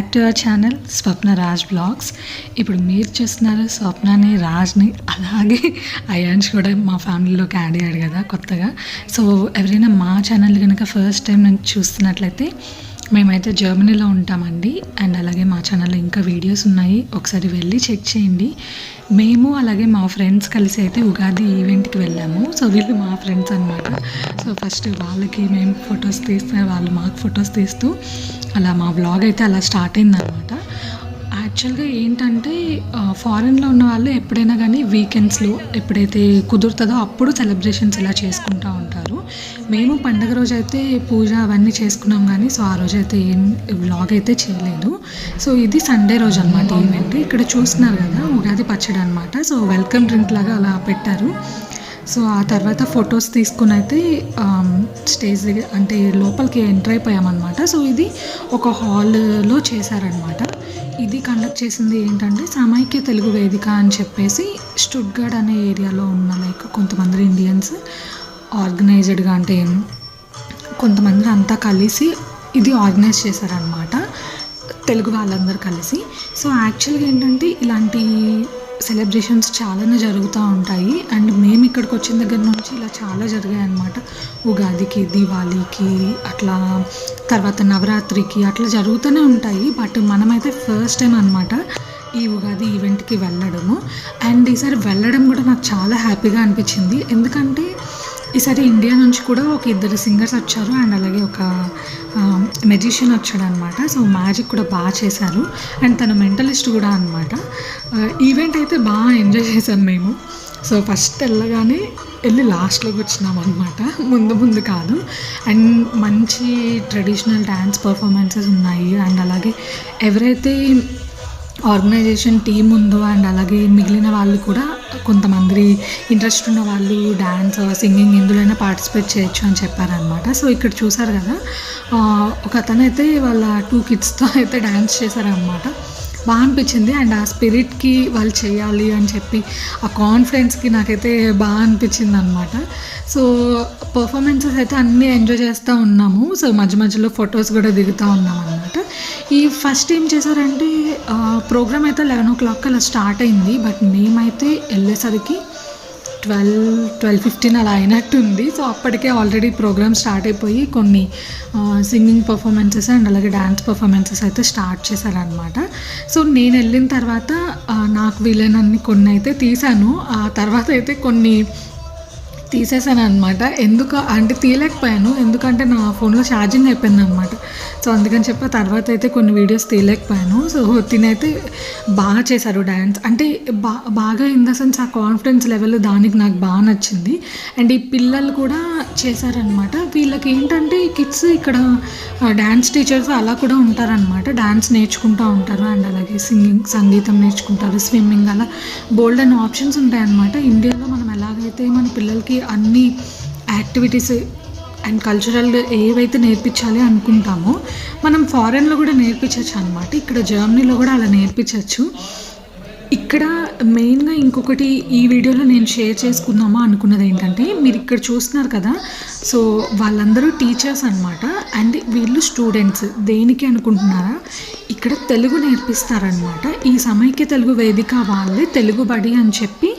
Back to our channel Swapna Raj vlogs. ఇప్పుడు మీరు చూస్తున్నారు స్వప్నని రాజ్ని అలాగే అయాన్స్ కూడా మా ఫ్యామిలీలోకి యాడ్ అయ్యాడు కదా కొత్తగా. సో ఎవరైనా మా ఛానల్ కనుక ఫస్ట్ టైం నేను చూస్తున్నట్లయితే మేమైతే జర్మనీలో ఉంటామండి. ఛానల్లో ఇంకా వీడియోస్ ఉన్నాయి. ఒకసారి వెళ్ళి చెక్ చేయండి. మేము అలాగే మా ఫ్రెండ్స్ కలిసి అయితే ఉగాది ఈవెంట్కి వెళ్ళాము. సో వీళ్ళు మా ఫ్రెండ్స్ అనమాట సో ఫస్ట్ వాళ్ళకి మేము ఫొటోస్ తీస్తే వాళ్ళు మాకు ఫొటోస్ తీస్తూ అలా మా వ్లాగ్ అయితే అలా స్టార్ట్ అయిందనమాట యాక్చువల్గా ఏంటంటే ఫారెన్లో ఉన్న వాళ్ళు ఎప్పుడైనా కానీ వీకెండ్స్లో ఎప్పుడైతే కుదురుతుందో అప్పుడు సెలబ్రేషన్స్ ఇలా చేసుకుంటూ ఉంటారు. మేము పండగ రోజు అయితే పూజ అవన్నీ చేసుకున్నాం కానీ సో ఆ రోజు అయితే ఏం వ్లాగ్ అయితే చేయలేదు. సో ఇది సండే రోజు అనమాట ఈవెంట్. ఇక్కడ చూస్తున్నారు కదా ఉగాది పచ్చడి అనమాట సో వెల్కమ్ డ్రింక్ లాగా అలా పెట్టారు. సో ఆ తర్వాత ఫొటోస్ తీసుకుని అయితే స్టేజ్ దగ్గర అంటే లోపలికి ఎంటర్ అయిపోయామన్నమాట. సో ఇది ఒక హాల్లో చేశారనమాట ఇది కండక్ట్ చేసింది ఏంటంటే సమైక్య తెలుగు వేదిక అని చెప్పేసి స్టుడ్గాడ్ అనే ఏరియాలో ఉన్న లైక్ కొంతమంది ఇండియన్స్ ఆర్గనైజ్డ్గా అంటే కొంతమంది అంతా కలిసి ఇది ఆర్గనైజ్ చేశారనమాట తెలుగు వాళ్ళందరూ కలిసి. సో యాక్చువల్గా ఏంటంటే ఇలాంటి సెలబ్రేషన్స్ చాలానే జరుగుతూ ఉంటాయి. అండ్ మేము ఇక్కడికి వచ్చిన దగ్గర నుంచి ఇలా చాలా జరిగాయి అన్నమాట. ఉగాదికి దివాళీకి అట్లా తర్వాత నవరాత్రికి అట్లా జరుగుతూనే ఉంటాయి. బట్ మనమైతే ఫస్ట్ టైం అనమాట ఈ ఉగాది ఈవెంట్కి వెళ్ళడము. అండ్ ఈసారి వెళ్ళడం కూడా నాకు చాలా హ్యాపీగా అనిపించింది. ఎందుకంటే ఈసారి ఇండియా నుంచి కూడా ఒక ఇద్దరు సింగర్స్ వచ్చారు అండ్ అలాగే ఒక మెజిషియన్ వచ్చాడు అనమాట సో మ్యాజిక్ కూడా బాగా చేశారు. అండ్ తను మెంటలిస్ట్ కూడా అనమాట. ఈవెంట్ అయితే బాగా ఎంజాయ్ చేశాం మేము. సో ఫస్ట్ వెళ్ళగానే వెళ్ళి లాస్ట్లోకి వచ్చినాం అనమాట. ముందు ముందు కాదు. అండ్ మంచి ట్రెడిషనల్ డ్యాన్స్ పర్ఫార్మెన్సెస్ ఉన్నాయి. అండ్ అలాగే ఎవరైతే ఆర్గనైజేషన్ టీం ఉందో అండ్ అలాగే మిగిలిన వాళ్ళు కూడా కొంతమంది ఇంట్రెస్ట్ ఉన్న వాళ్ళు డ్యాన్స్ సింగింగ్ ఇందులోనే పార్టిసిపేట్ చేయొచ్చు అని చెప్పారనమాట సో ఇక్కడ చూసారు కదా ఒక అతను అయితే వాళ్ళ టూ కిడ్స్తో అయితే డ్యాన్స్ చేశారనమాట బాగా అనిపించింది అండ్ ఆ స్పిరిట్కి వాళ్ళు చేయాలి అని చెప్పి ఆ కాన్ఫిడెన్స్కి నాకైతే బాగా అనిపించింది అనమాట సో పర్ఫార్మెన్సెస్ అయితే అన్నీ ఎంజాయ్ చేస్తూ ఉన్నాము. సో మధ్య మధ్యలో ఫొటోస్ కూడా దిగుతూ ఉన్నాం అనమాట ఈ ఫస్ట్ ఏం చేశారంటే ప్రోగ్రామ్ అయితే లెవెన్ ఓ క్లాక్ అలా స్టార్ట్ అయింది. బట్ మేమైతే వెళ్ళేసరికి ట్వెల్వ్ ట్వెల్వ్ ఫిఫ్టీన్ అలా అయినట్టుంది. సో అప్పటికే ఆల్రెడీ ప్రోగ్రామ్ స్టార్ట్ అయిపోయి కొన్ని సింగింగ్ పర్ఫార్మెన్సెస్ అండ్ అలాగే డ్యాన్స్ పర్ఫార్మెన్సెస్ అయితే స్టార్ట్ చేశారనమాట సో నేను వెళ్ళిన తర్వాత నాకు వీలైనన్ని కొన్ని అయితే తీశాను. ఆ తర్వాత అయితే కొన్ని తీసేసాను అనమాట ఎందుకు అంటే తీయలేకపోయాను. ఎందుకంటే నా ఫోన్లో ఛార్జింగ్ అయిపోయింది అనమాట సో అందుకని చెప్పి తర్వాత అయితే కొన్ని వీడియోస్ తీయలేకపోయాను. సో తినైతే బాగా చేశారు డ్యాన్స్ అంటే బా బాగా ఇన్ ద సెన్స్ ఆ కాన్ఫిడెన్స్ లెవెల్ దానికి నాకు బాగా నచ్చింది. అండ్ ఈ పిల్లలు కూడా చేశారనమాట వీళ్ళకి ఏంటంటే కిడ్స్ ఇక్కడ డ్యాన్స్ టీచర్స్ అలా కూడా ఉంటారనమాట డ్యాన్స్ నేర్చుకుంటూ ఉంటారు. అండ్ అలాగే సింగింగ్ సంగీతం నేర్చుకుంటారు. స్విమ్మింగ్ అలా బోల్డ్ అండ్ ఆప్షన్స్ ఉంటాయన్నమాట. ఇండియా ఎలాగైతే మన పిల్లలకి అన్ని యాక్టివిటీస్ అండ్ కల్చరల్ ఏవైతే నేర్పించాలి అనుకుంటామో మనం ఫారెన్లో కూడా నేర్పించవచ్చు అనమాట ఇక్కడ జర్మనీలో కూడా అలా నేర్పించవచ్చు ఇక్కడ మెయిన్గా ఇంకొకటి ఈ వీడియోలో నేను షేర్ చేసుకుందామా అనుకున్నది ఏంటంటే మీరు ఇక్కడ చూస్తున్నారు కదా సో వాళ్ళందరూ టీచర్స్ అనమాట అండ్ వీళ్ళు స్టూడెంట్స్ దేనికి అనుకుంటున్నారా? ఇక్కడ తెలుగు నేర్పిస్తారనమాట ఈ సమైక్య తెలుగు వేదిక వాళ్ళే తెలుగు బడి అని చెప్పి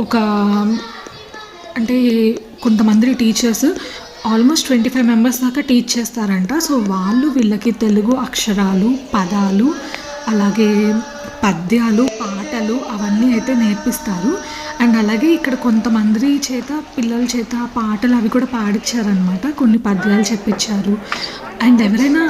ఒక అంటే కొంతమంది teachers almost twenty five members దాకా టీచ్ చేస్తారంట. సో వాళ్ళు వీళ్ళకి తెలుగు అక్షరాలు పదాలు అలాగే పద్యాలు పాటలు అవన్నీ అయితే నేర్పిస్తారు. అండ్ అలాగే ఇక్కడ కొంతమంది చేత పిల్లల చేత పాటలు అవి కూడా పాడించారనమాట కొన్ని పద్యాలు చెప్పించారు. అండ్ ఎవరైనా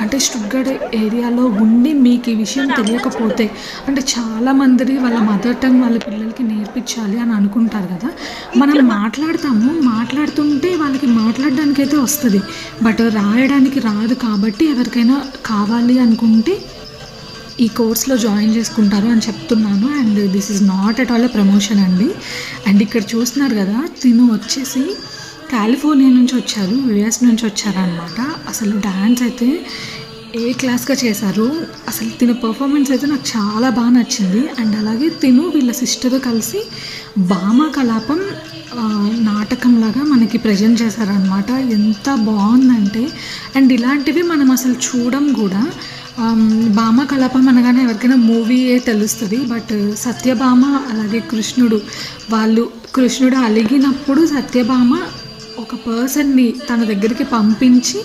అంటే స్టుడ్గడ్ ఏరియాలో ఉండి మీకు ఈ విషయం తెలియకపోతే అంటే చాలా మంది వాళ్ళ మదర్ టంగ్ వాళ్ళ పిల్లలకి నేర్పించాలి అని అనుకుంటారు కదా. మనం మాట్లాడతాము మాట్లాడుతుంటే వాళ్ళకి మాట్లాడడానికి అయితే వస్తుంది. బట్ రాయడానికి రాదు కాబట్టి ఎవరికైనా కావాలి అనుకుంటే ఈ కోర్స్లో జాయిన్ చేసుకుంటారు అని చెప్తున్నాను. And this is not at all a promotion అండి. అండ్ ఇక్కడ చూస్తున్నారు కదా తిను వచ్చేసి కాలిఫోర్నియా నుంచి వచ్చారు యుఎస్ నుంచి వచ్చారనమాట అసలు డ్యాన్స్ అయితే ఏ క్లాస్గా చేశారు? అసలు తిన పర్ఫార్మెన్స్ అయితే నాకు చాలా బాగా నచ్చింది. అండ్ అలాగే తిను వీళ్ళ సిస్టర్ కలిసి భామ కలాపం నాటకంలాగా మనకి ప్రజెంట్ చేశారనమాట ఎంత బాగుందంటే. అండ్ ఇలాంటివి మనం అసలు చూడం కూడా భామ కలాపం అనగానే ఎవరికైనా మూవీయే తెలుస్తుంది. బట్ సత్యభామ అలాగే కృష్ణుడు వాళ్ళు కృష్ణుడు అలిగినప్పుడు సత్యభామ ఒక పర్సన్ని తన దగ్గరికి పంపించి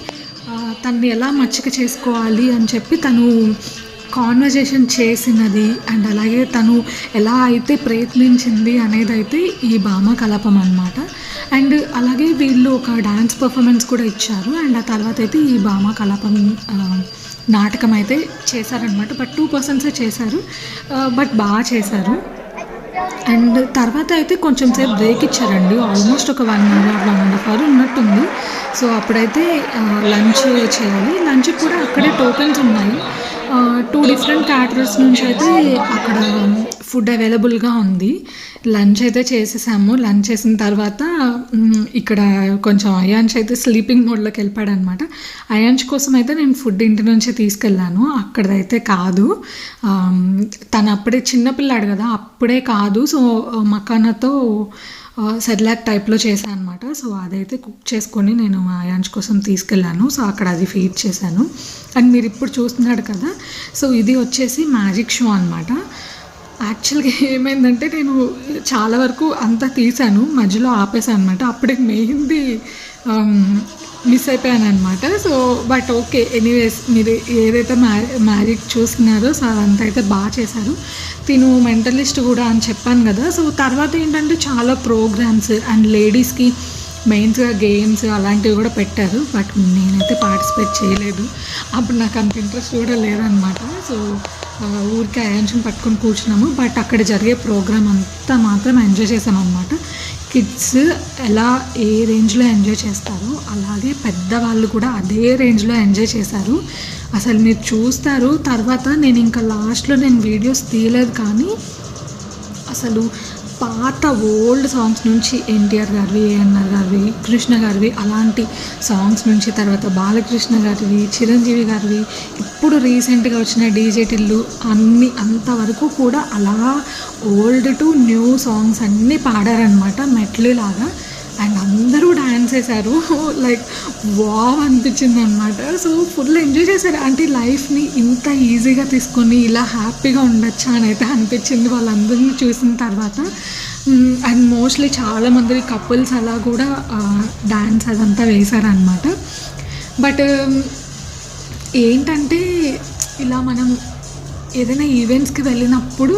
తన్ని ఎలా మచ్చిక చేసుకోవాలి అని చెప్పి తను కాన్వర్జేషన్ చేసినది. అండ్ అలాగే తను ఎలా అయితే ప్రయత్నించింది అనేది అయితే ఈ భామ కలాపం అనమాట అండ్ అలాగే వీళ్ళు ఒక డ్యాన్స్ పర్ఫార్మెన్స్ కూడా ఇచ్చారు. అండ్ ఆ తర్వాత అయితే ఈ భామ కలాపం నాటకం అయితే చేశారనమాట బట్ టూ పర్సన్సే చేశారు. బట్ బాగా చేశారు. అండ్ తర్వాత అయితే కొంచెం సేపు బ్రేక్ ఇచ్చారండి. ఆల్మోస్ట్ ఒక one hour one and half hour ఉన్నట్టుంది. సో అప్పుడైతే లంచ్ చేయాలి. లంచ్ కూడా అక్కడే టోకెన్స్ ఉన్నాయి. టూ డిఫరెంట్ క్యాటరర్స్ నుంచి అయితే అక్కడ ఫుడ్ అవైలబుల్గా ఉంది. లంచ్ అయితే చేసేసాము. లంచ్ చేసిన తర్వాత ఇక్కడ కొంచెం అయాన్ష్ అయితే స్లీపింగ్ మోడ్లోకి వెళ్ళిపోయాడు అనమాట అయాన్ష్ కోసం అయితే నేను ఫుడ్ ఇంటి నుంచి తీసుకెళ్ళాను. అక్కడైతే కాదు. తను అప్పుడే చిన్నపిల్లాడు కదా అప్పుడే కాదు. సో మకానాతో సెర్లాక్ టైప్లో చేశాను అనమాట సో అదైతే కుక్ చేసుకొని నేను అయాన్ష్ కోసం తీసుకెళ్ళాను. సో అక్కడ అది ఫీడ్ చేశాను. అండ్ మీరు ఇప్పుడు చూస్తున్నాడు కదా సో ఇది వచ్చేసి మ్యాజిక్ షో అనమాట యాక్చువల్గా ఏమైందంటే నేను చాలా వరకు అంతా తీసాను మధ్యలో ఆపేసాను అనమాట అప్పుడే మెయిన్ది మిస్ అయిపోయాను అనమాట సో బట్ ఓకే ఎనీవేస్ మీరు ఏదైతే మ్యారే మ్యారేజ్ చూస్తున్నారో సో అదంతా అయితే బాగా చేశారు. తిను మెంటలిస్ట్ కూడా అని చెప్పాను కదా. సో తర్వాత ఏంటంటే చాలా ప్రోగ్రామ్స్ అండ్ లేడీస్కి మెయిన్స్గా గేమ్స్ అలాంటివి కూడా పెట్టారు. బట్ నేనైతే పార్టిసిపేట్ చేయలేదు. అప్పుడు నాకు అంత ఇంట్రెస్ట్ కూడా లేదనమాట సో ఊరికే అయాన్షన్ పట్టుకొని కూర్చున్నాము. బట్ అక్కడ జరిగే ప్రోగ్రామ్ అంతా మాత్రం ఎంజాయ్ చేసామన్నమాట కిడ్స్ ఎలా ఏ రేంజ్లో ఎంజాయ్ చేస్తారో అలాగే పెద్దవాళ్ళు కూడా అదే రేంజ్లో ఎంజాయ్ చేశారు. అసలు మీరు చూస్తారు తర్వాత నేను ఇంకా లాస్ట్లో నేను వీడియోస్ తీయలేదు కానీ అసలు పాత ఓల్డ్ సాంగ్స్ నుంచి ఎన్టీఆర్ గారివి ఏఎన్ఆర్ గారివి కృష్ణ గారివి అలాంటి సాంగ్స్ నుంచి తర్వాత బాలకృష్ణ గారివి చిరంజీవి గారివి ఇప్పుడు రీసెంట్గా వచ్చిన డీజే టిల్లు అన్ని అంతవరకు కూడా అలా ఓల్డ్ టు న్యూ సాంగ్స్ అన్నీ పాడారనమాట మెట్లు లాగా అండ్ అందరూ డ్యాన్స్ చేశారు. లైక్ వావ్ అనిపించింది అనమాట సో ఫుల్ ఎంజాయ్ చేశారు. అంటే లైఫ్ని ఇంత ఈజీగా తీసుకొని ఇలా హ్యాపీగా ఉండొచ్చా అని అయితే అనిపించింది వాళ్ళందరినీ చూసిన తర్వాత. Mm, అండ్ మోస్ట్లీ చాలామంది కపుల్స్ అలా కూడా డ్యాన్స్ అదంతా వేశారనమాట బట్ um, ఏంటంటే ఇలా మనం ఏదైనా ఈవెంట్స్కి వెళ్ళినప్పుడు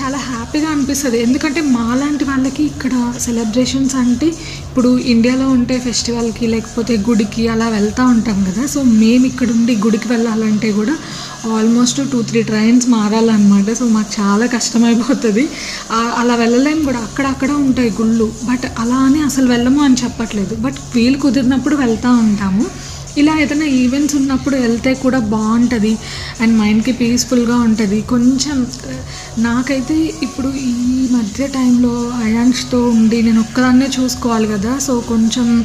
చాలా హ్యాపీగా అనిపిస్తుంది. ఎందుకంటే మాలాంటి వాళ్ళకి ఇక్కడ సెలబ్రేషన్స్ అంటే ఇప్పుడు ఇండియాలో ఉంటే ఫెస్టివల్కి లేకపోతే గుడికి అలా వెళ్తూ ఉంటాం కదా. సో మేము ఇక్కడ ఉండి గుడికి వెళ్ళాలంటే కూడా ఆల్మోస్ట్ టూ త్రీ ట్రైన్స్ మారాలన్నమాట. సో మాకు చాలా కష్టమైపోతుంది. అలా వెళ్ళలేము కూడా. అక్కడక్కడ ఉంటాయి గుళ్ళు. బట్ అలా అని అసలు వెళ్ళము అని చెప్పట్లేదు. బట్ వీలు కుదిరినప్పుడు వెళ్తూ ఉంటాము. ఇలా ఏదైనా ఈవెంట్స్ ఉన్నప్పుడు వెళ్తే కూడా బాగుంటుంది అండ్ మైండ్కి పీస్ఫుల్గా ఉంటుంది. కొంచెం నాకైతే ఇప్పుడు ఈ మధ్య టైంలో అయాన్స్తో ఉండి నేను ఒక్కదాన్నే చూసుకోవాలి కదా సో కొంచెం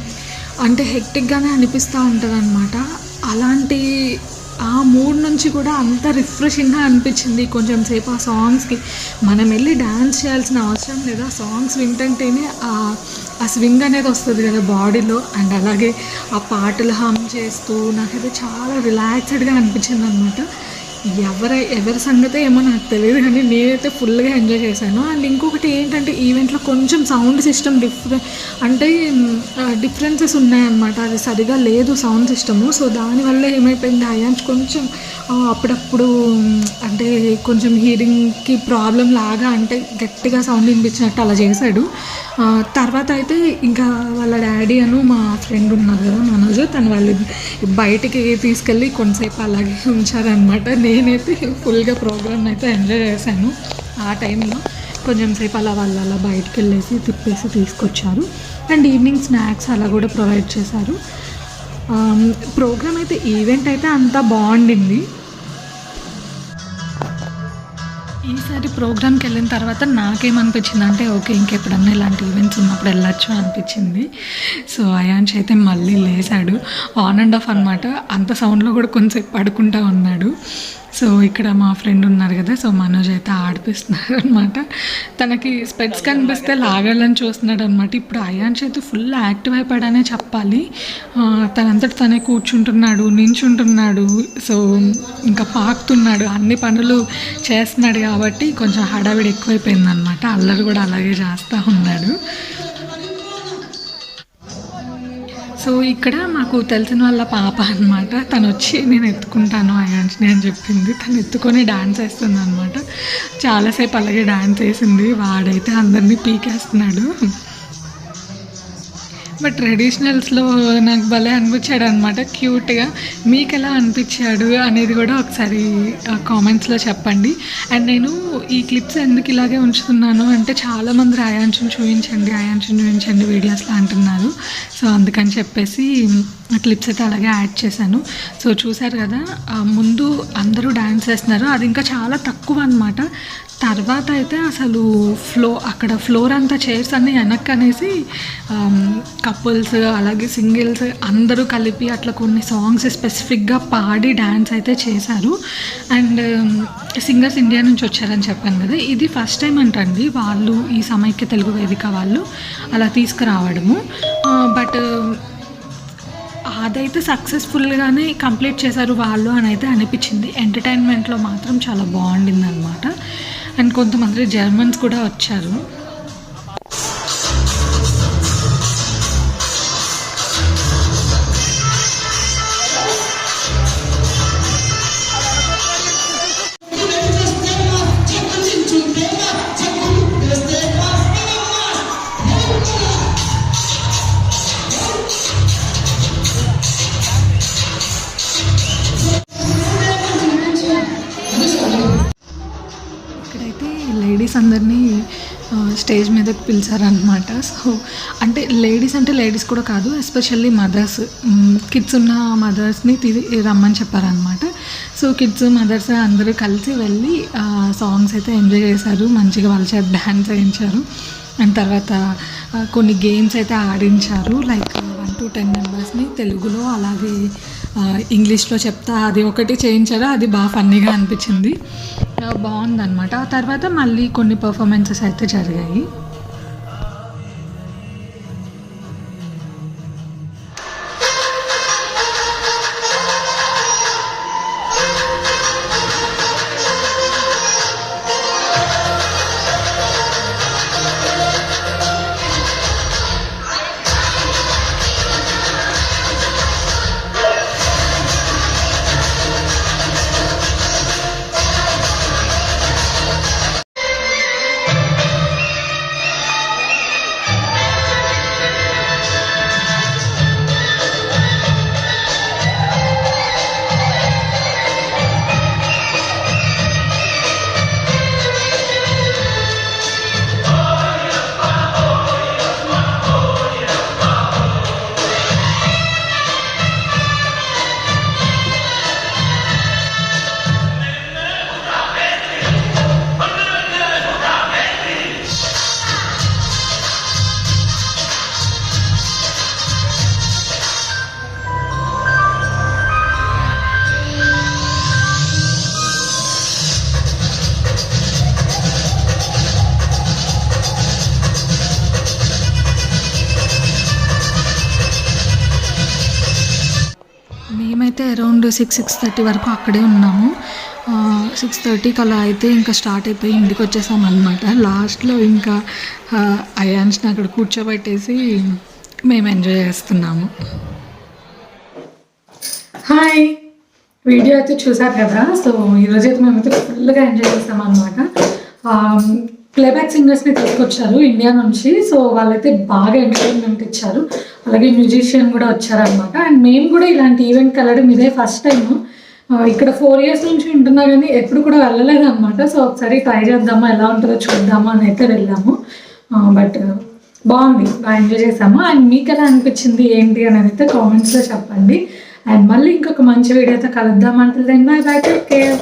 అంటే హెక్టిక్గానే అనిపిస్తూ ఉంటుంది అనమాట అలాంటి ఆ మూడ్ నుంచి కూడా అంత రిఫ్రెషింగ్గా అనిపించింది. కొంచెం సేపు ఆ సాంగ్స్కి. మనం వెళ్ళి డ్యాన్స్ చేయాల్సిన అవసరం లేదా. సాంగ్స్ వింటుంటేనే ఆ ఆ స్వింగ్ అనేది వస్తుంది కదా బాడీలో. అండ్ అలాగే ఆ పాటలు హమ్ చేస్తూ నాకైతే చాలా రిలాక్స్డ్గా అనిపించింది అనమాట ఎవరై ఎవరి సంగతే ఏమో నాకు తెలియదు కానీ నేనైతే ఫుల్గా ఎంజాయ్ చేశాను. అండ్ ఇంకొకటి ఏంటంటే ఈవెంట్లో కొంచెం సౌండ్ సిస్టమ్ డిఫరె అంటే డిఫరెన్సెస్ ఉన్నాయన్నమాట. అది సరిగా లేదు సౌండ్ సిస్టము. సో దానివల్ల ఏమైపోయింది? అయాన్స్ కొంచెం అప్పుడప్పుడు అంటే కొంచెం హీరింగ్కి ప్రాబ్లం లాగా అంటే గట్టిగా సౌండ్ వినిపించినట్టు అలా చేశాడు. తర్వాత అయితే ఇంకా వాళ్ళ డాడీ అను మా ఫ్రెండ్ ఉన్నారు కదా మనోజ్. తను వాళ్ళు బయటికి తీసుకెళ్ళి కొంతసేపు అలాగే ఉంచారనమాట నేనైతే ఫుల్గా ప్రోగ్రామ్ అయితే ఎంజాయ్ చేశాను. ఆ టైంలో కొంచెం సేపు అలా వాళ్ళు అలా బయటికి వెళ్ళేసి తిప్పేసి తీసుకొచ్చారు. అండ్ ఈవినింగ్ స్నాక్స్ అలా కూడా ప్రొవైడ్ చేశారు. Um, ప్రోగ్రామ్ అయితే ఈవెంట్ అయితే అంతా బాగుండింది. ఈసారి ప్రోగ్రామ్కి వెళ్ళిన తర్వాత నాకేమనిపించింది అంటే ఓకే ఇంకెప్పుడన్నా ఇలాంటి ఈవెంట్స్ ఉన్నప్పుడు వెళ్ళచ్చు అనిపించింది. సో అయాన్ష్ అయితే మళ్ళీ లేచాడు ఆన్ అండ్ ఆఫ్ అనమాట అంత సౌండ్లో కూడా కొంచెంసేపు పడుకుంటా ఉన్నాడు. సో ఇక్కడ మా ఫ్రెండ్ ఉన్నారు కదా సో మనోజ్ అయితే ఆడిపిస్తున్నారు అనమాట తనకి స్పెట్స్ కనిపిస్తే లాగాలని చూస్తున్నాడు అనమాట ఇప్పుడు అయాన్ష్ అయితే ఫుల్ యాక్టివ్ అయిపోయాడనే చెప్పాలి. తనంతట తనే కూర్చుంటున్నాడు నించుంటున్నాడు సో ఇంకా పాకుతున్నాడు అన్ని పనులు చేస్తున్నాడు కాబట్టి కొంచెం హడావిడి ఎక్కువైపోయింది అనమాట అల్లరి కూడా అలాగే చేస్తూ ఉన్నాడు. సో ఇక్కడ మాకు తెలిసిన వాళ్ళ పాప అనమాట తను వచ్చి నేను ఎత్తుకుంటాను అయాన్స్ని అని చెప్పింది. తను ఎత్తుకొని డాన్స్ వేస్తుంది అనమాట చాలాసేపు అలాగే డాన్స్ వేసింది. వాడైతే అందరినీ పీకేస్తున్నాడు. బట్ ట్రెడిషనల్స్లో నాకు భలే అనిపించాడు అనమాట క్యూట్గా మీకు ఎలా అనిపించాడు అనేది కూడా ఒకసారి కామెంట్స్లో చెప్పండి. అండ్ నేను ఈ క్లిప్స్ ఎందుకు ఇలాగే ఉంచుతున్నాను అంటే చాలామంది అయాన్షన్ చూపించండి అయాన్షన్ చూపించండి వీడియోస్లో అంటున్నారు. సో అందుకని చెప్పేసి క్లిప్స్ అయితే అలాగే యాడ్ చేశాను. సో చూశారు కదా ముందు అందరూ డ్యాన్స్ చేస్తున్నారు అది ఇంకా చాలా తక్కువ అనమాట తర్వాత అయితే అసలు ఫ్లో అక్కడ ఫ్లోర్ అంతా చైర్స్ అన్ని వెనక్కి అనేసి కపుల్స్ అలాగే సింగిల్స్ అందరూ కలిపి అట్లా కొన్ని సాంగ్స్ స్పెసిఫిక్గా పాడి డ్యాన్స్ అయితే చేశారు. అండ్ సింగర్స్ ఇండియా నుంచి వచ్చారని చెప్పాను కదా. ఇది ఫస్ట్ టైం అంటండి. వాళ్ళు ఈ సమైక్య తెలుగు వేదిక వాళ్ళు అలా తీసుకురావడము. బట్ అదైతే సక్సెస్ఫుల్గానే కంప్లీట్ చేశారు వాళ్ళు అని అయితే అనిపించింది ఎంటర్టైన్మెంట్లో మాత్రం చాలా బాగుండింది అనమాట అండ్ కొంతమంది జర్మన్స్ కూడా వచ్చారు. స్టేజ్ మీదకి పిలిచారనమాట సో అంటే లేడీస్ అంటే లేడీస్ కూడా కాదు ఎస్పెషల్లీ మదర్స్. కిడ్స్ ఉన్న మదర్స్ని తిరిగి రమ్మని చెప్పారనమాట సో కిడ్స్ మదర్స్ అందరూ కలిసి వెళ్ళి సాంగ్స్ అయితే ఎంజాయ్ చేశారు. మంచిగా వాళ్ళ చేత డ్యాన్స్ వేయించారు. అండ్ తర్వాత కొన్ని గేమ్స్ అయితే ఆడించారు. లైక్ టు టెన్ మెంబర్స్ని తెలుగులో అలాగే ఇంగ్లీష్లో చెప్తా. అది ఒకటి చేయించారు? అది బాగా ఫన్నీగా అనిపించింది. బాగుందన్నమాట. ఆ తర్వాత మళ్ళీ కొన్ని పర్ఫార్మెన్సెస్ అయితే జరిగాయి. మేమైతే అరౌండ్ సిక్స్ సిక్స్ థర్టీ వరకు అక్కడే ఉన్నాము. సిక్స్ థర్టీకి అలా అయితే ఇంకా స్టార్ట్ అయిపోయి ఇంటికి వచ్చేసాం అనమాట లాస్ట్లో ఇంకా అయాన్స్ని అక్కడ కూర్చోబెట్టేసి మేము ఎంజాయ్ చేస్తున్నాము. హాయ్. వీడియో అయితే చూసారు కదా? సో ఈరోజు అయితే మేమైతే ఫుల్గా ఎంజాయ్ చేస్తాం అనమాట ప్లేబ్యాక్ సింగర్స్ని తీసుకొచ్చారు ఇండియా నుంచి. సో వాళ్ళైతే బాగా ఎంటర్టైన్మెంట్ ఇచ్చారు. అలాగే మ్యూజిషియన్ కూడా వచ్చారనమాట అండ్ మేము కూడా ఇలాంటి ఈవెంట్కి వెళ్ళడం ఇదే ఫస్ట్ టైం uh, ఇక్కడ ఫోర్ ఇయర్స్ నుంచి ఉంటున్నా కానీ ఎప్పుడు కూడా వెళ్ళలేదు అనమాట సో ఒకసారి ట్రై చేద్దామా ఎలా ఉంటుందో చూద్దామా అని అయితే వెళ్ళాము. Uh, బట్ uh, బాగుంది. బాగా ఎంజాయ్ చేసాము. అండ్ మీకు ఎలా అనిపించింది ఏంటి అనేది అయితే కామెంట్స్లో చెప్పండి. అండ్ మళ్ళీ ఇంకొక మంచి వీడియోతో కలుద్దాం. అంటే బై బై టేక్ కేర్